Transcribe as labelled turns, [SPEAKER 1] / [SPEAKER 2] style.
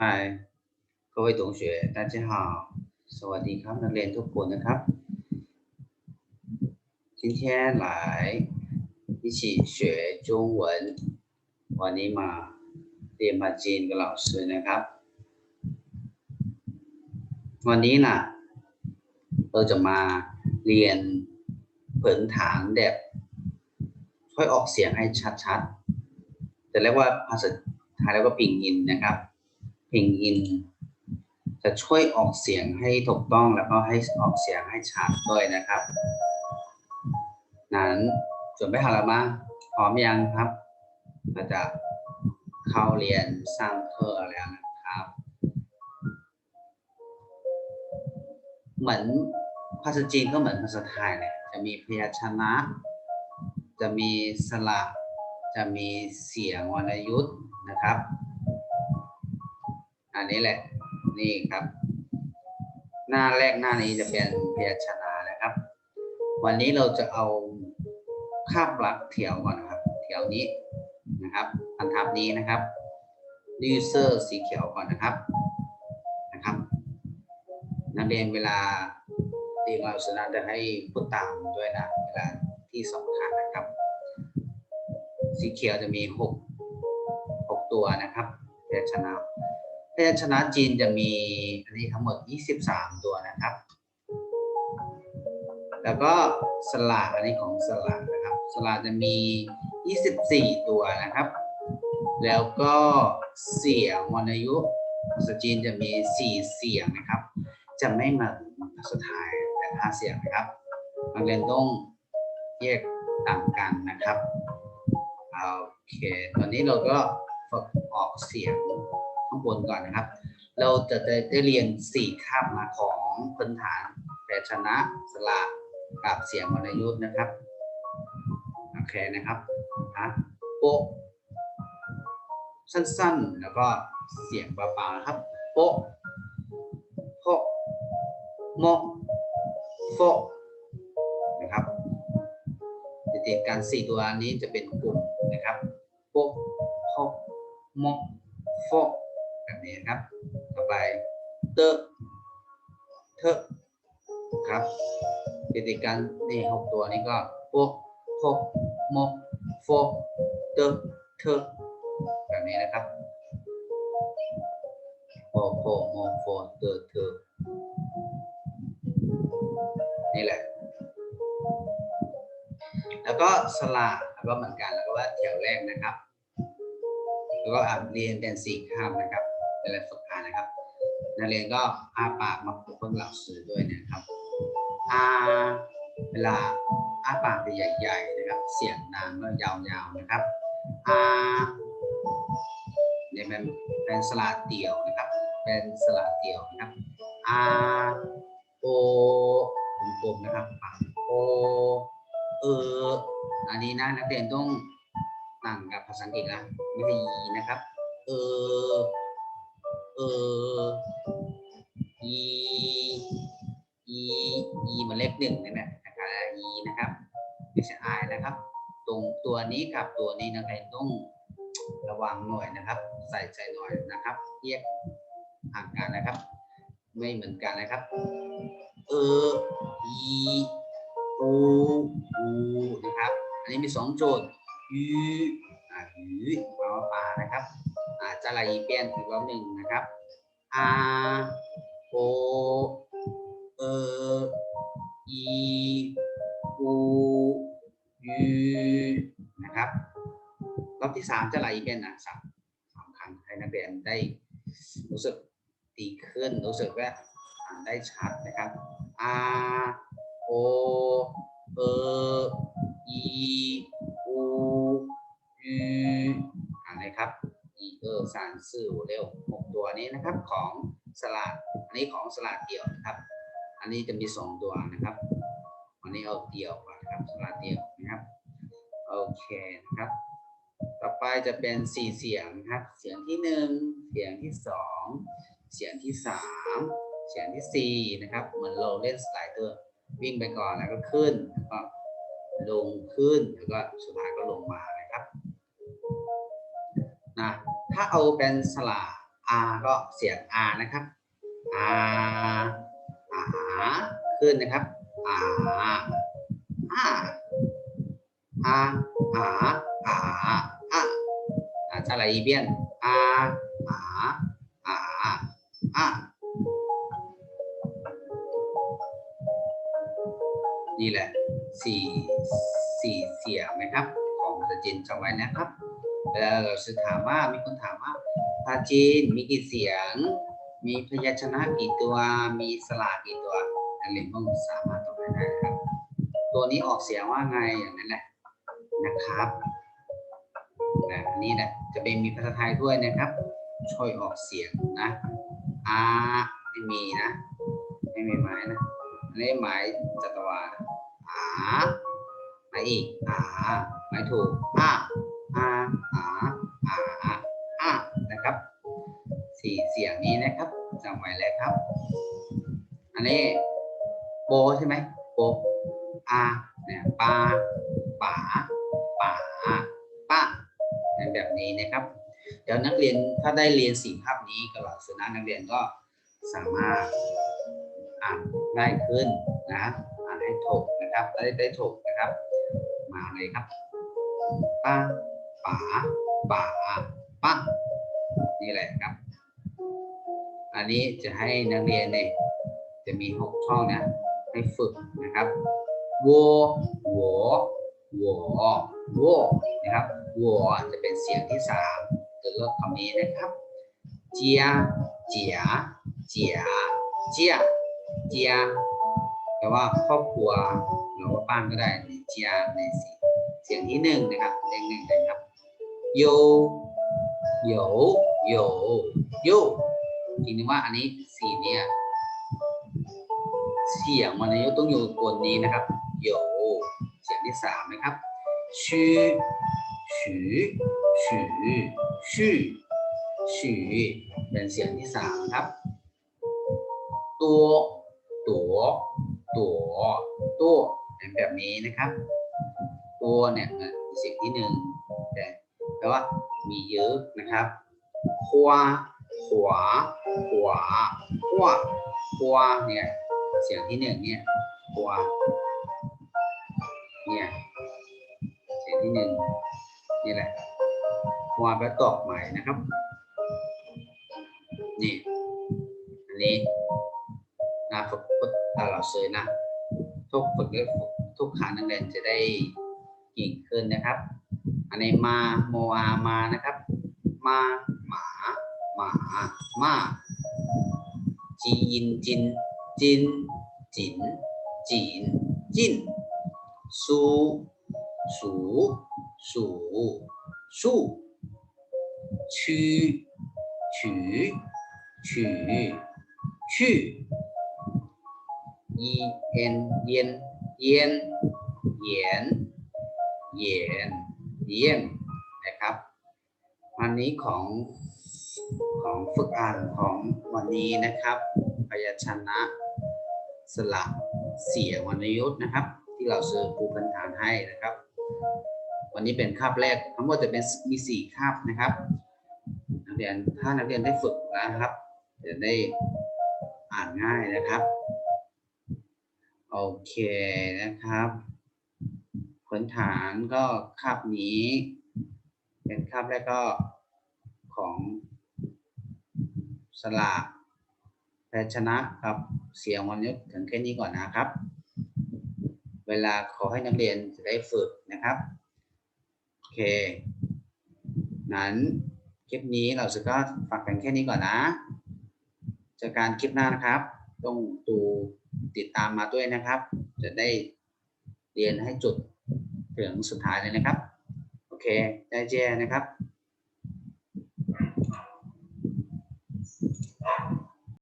[SPEAKER 1] 嗨，各位同学，大家好，สวัสดีครับนักเรียนทุกคนนะครับ 今天来一起学中文วันนี้มาเรียนภาษาจีนกับ老师นะครับ วันนี้นะเราจะมาเรียนพื้นฐานแบบช่วยออกเสียงให้ชัดๆจะเรียกว่าภาษาไทยเรียกว่าปิงยินนะครับ เพิงอิน จะช่วยออกเสียงให้ถูกต้องแล้วก็ให้ออกเสียงให้ชัดด้วยนะครับ นั้นส่วนไปหาละมาพร้อมยังครับเราจะเข้าเรียนสร้างเคอร์แล้วนะครับ เหมือนภาษาจีนก็เหมือนภาษาไทยเลยจะมีพยัญชนะ จะมีสระจะมีเสียงวรรณยุกต์นะครับ อันนี้แหละ นี่ครับ หน้าแรกหน้านี้จะเป็นพยัญชนะนะครับ วันนี้เราจะเอาคาบลักแถวก่อนนะครับแถวนี้นะครับบรรทัดนี้นะครับดิวเซอร์สีเขียวก่อนนะครับนะครับ นักเรียนเวลาเรียนเราสนาจะให้พูดตามด้วยนะเวลาที่สำคัญนะครับ สีเขียวจะมีหกหกตัวนะครับพยัญชนะ พยัญชนะจีนจะมีอันนี้ทั้งหมด 23 ตัวนะครับ แล้วก็สระอันนี้ของสระนะครับสระจะมี 24 ตัวนะครับ แล้วก็เสียงวรรณยุกต์ภาษาจีนจะมี 4 เสียงนะครับ จะไม่มือนภาษาไทยแต่ห้าเสียงนะครับนักเรียนต้องแยกต่างกันนะครับ โอเค ตอนนี้เราก็ฝึกออกเสียงางบนก่อนนะครับ เราจะได้ไดเรียนสี่คาบมาของพื้นฐานแปชนะสระกับเสียงวรรณยุกต์นะครับโอเคนะครับฮะโปสั้นๆ แล้วก็เสียงเบาๆนะครับ โปโพโมโฟนะครับจะติดกันสี่ตัวนี้จะเป็นกลุ่มนะครับโปโพโมโฟ นี้นะครับ ต่อไปเตอะเทอะครับติดติดกันนี่หกตัวนี้ก็โปกโพกโมกโฟเตอะเทอะแบบนี้นะครับโพกโพกโมกโฟเตอะเทอะนี่แหละ แล้วก็สละแล้วก็เหมือนกันแล้วก็ว่าแถวแรกนะครับ แล้วก็อ่านเรียนเป็นสี่คาบนะครับ เป็นแบบฝึกอ่านนะครับ นักเรียนก็อ้าปากมาพบกับเหล่าสื่อด้วยนะครับอาเวลาอ้าปากจะใหญ่ๆนะครับ เสียงดังแล้วยาวๆนะครับอาเนี่ยเป็นเป็นสระเดี่ยวนะครับ เป็นสระเดี่ยวนะครับอาโอกลมๆนะครับปากโอเอออันนี้นะนักเรียนต้องต่างกับภาษาอังกฤษนะไม่ใช่ยีนะครับ เออ เออยียียีมันเลขหนึ่งนี่แหละนะครับยีนะครับไม่ใช่อายนะครับ ตรงตัวนี้กับตัวนี้นักเรียนต้องระวังหน่อยนะครับ ใส่ใจหน่อยนะครับแยกห่างกันนะครับ ไม่เหมือนกันนะครับ เออยีอูอูนะครับ อันนี้มีสองโจทย์ยูอ่ายูแปลว่าปลานะครับ อ่าจะลอีเปลี่ยนถือว่าหนึ่งนะครับอาโอเออีอูยูนะครับรอบที่สามจะละอีเปลี่ยนอะสามสำคัญให้นักเรียนได้รู้สึกดีขึ้นรู้สึกว่าอ่านได้ชัดนะครับอาโอเออีอูยูอ่านเลยครับ อีเออสามสี่ห้าเร็วหกตัวนี้นะครับของสลัดอันนี้ของสลัดเดี่ยวนะครับ อันนี้จะมีสองตัวนะครับ อันนี้เอาเดี่ยวก่อนนะครับสลัดเดี่ยวนะครับโอเคนะครับ ต่อไปจะเป็นสี่เสียงนะครับ เสียงที่หนึ่งเสียงที่สองเสียงที่สามเสียงที่สี่นะครับ เหมือนเราเล่นสไลเดอร์วิ่งไปก่อนแล้วก็ขึ้นแล้วก็ลงขึ้นแล้วก็สุดท้ายก็ลงมานะครับ นะถ้าเอาเป็นสระอก็เสียงอนะครับอาอาขึ้นนะครับอาอาอาอาอาอาอจะไหลเบี้ยนอาอาอาานี่แหละสี่สี่เสียงนะครับ ของภะเจนจำไว้นะครับ เวลาเราจะถามว่ามีคนถามว่าภาจีนมีกี่เสียง มีพยัญชนะกี่ตัว มีสระกี่ตัวนักเรียนก็สามารถตอบได้นะครับ ตัวนี้ออกเสียงว่าไงอย่างนั้นแหละนะครับนะอันนี้นะจะเป็นมีภาษาไทยด้วยนะครับ ช่วยออกเสียงนะอาไม่มีนะไม่มีหมายนะอันนี้หมายจัตวาอาหมายอีกอาหมายถูกอาอาอา นะครับจำไว้เลยครับ อันนี้โบใช่ไหมโบอาเนี่ยปาป๋าป๋าป้าเป็นแบบนี้นะครับ เดี๋ยวนักเรียนถ้าได้เรียนสี่ภาพนี้กับหลักสูตรนักเรียนก็สามารถอ่านง่ายขึ้นนะอ่านให้ถูกนะครับได้ได้ถูกนะครับ มาเลยครับป้าป๋าป๋าป้านี่แหละครับ อันนี้จะให้นักเรียนเนี่ยจะมีหกช่องนะให้ฝึกนะครับวัวหัวหัววัวนะครับวัวจะเป็นเสียงที่สามตัวเลือกคำนี้นะครับเจียเจียเจียเจียเจียแปลว่าครอบครัวหรือว่าบ้านก็ได้เจียในเสียงเสียงที่หนึ่งนะครับเลขหนึ่งนะครับโยโยโยโย จริงๆว่าอันนี้สีเนี่ยเสียงมันจะต้องอยู่บนนี้นะครับโยเสียงที่สามนะครับชื่อชือชือชื่อชือเป็นเสียงที่สามครับตัวตัวตัวตัวเป็นแบบนี้นะครับ ตัวเนี่ยเสียงที่หนึ่งแต่แปลว่ามีเยอะนะครับขวา ขวา ขวา ขวา ขวา เนี่ย เสียงที่หนึ่งเนี่ย ขวา เนี่ย เสียงที่หนึ่งนี่แหละขวาแปลตอกใหม่นะครับ นี่ อันนี้นะฝึกฝึกตลอดเลยนะ ทุกฝึกและทุกขานักเรียนจะได้เก่งขึ้นนะครับ อันนี้มาโมอามานะครับ มา หมาม่าจีนจินจินจินจีนจินซูสูสูสูชืชืชืชือีนย็นย็นย็นย็นย็นนะครับ อันนี้ของ ของฝึกอ่านของวันนี้นะครับพยัญชนะสระเสียงวรรณยุทธ์นะครับ ที่เราซื้อปูพื้นฐานให้นะครับ วันนี้เป็นคาบแรกทั้งหมดจะเป็นมีสี่คาบนะครับนักเรียนถ้านักเรียนได้ฝึกนะครับจะได้อ่านง่ายนะครับโอเคนะครับพื้นฐานก็คาบนี้ เป็นคาบแรกก็ของ สลากแพชนะครับ เสียงวันนี้ถึงแค่นี้ก่อนนะครับ เวลาขอให้นักเรียนได้ฝึกนะครับ โอเค นั้นคลิปนี้เราจะก็ฝากกันแค่นี้ก่อนนะเจอการคลิปหน้านะครับ ต้องดูติดตามมาด้วยนะครับ จะได้เรียนให้จุดถึงสุดท้ายเลยนะครับ โอเค ได้เจนะครับ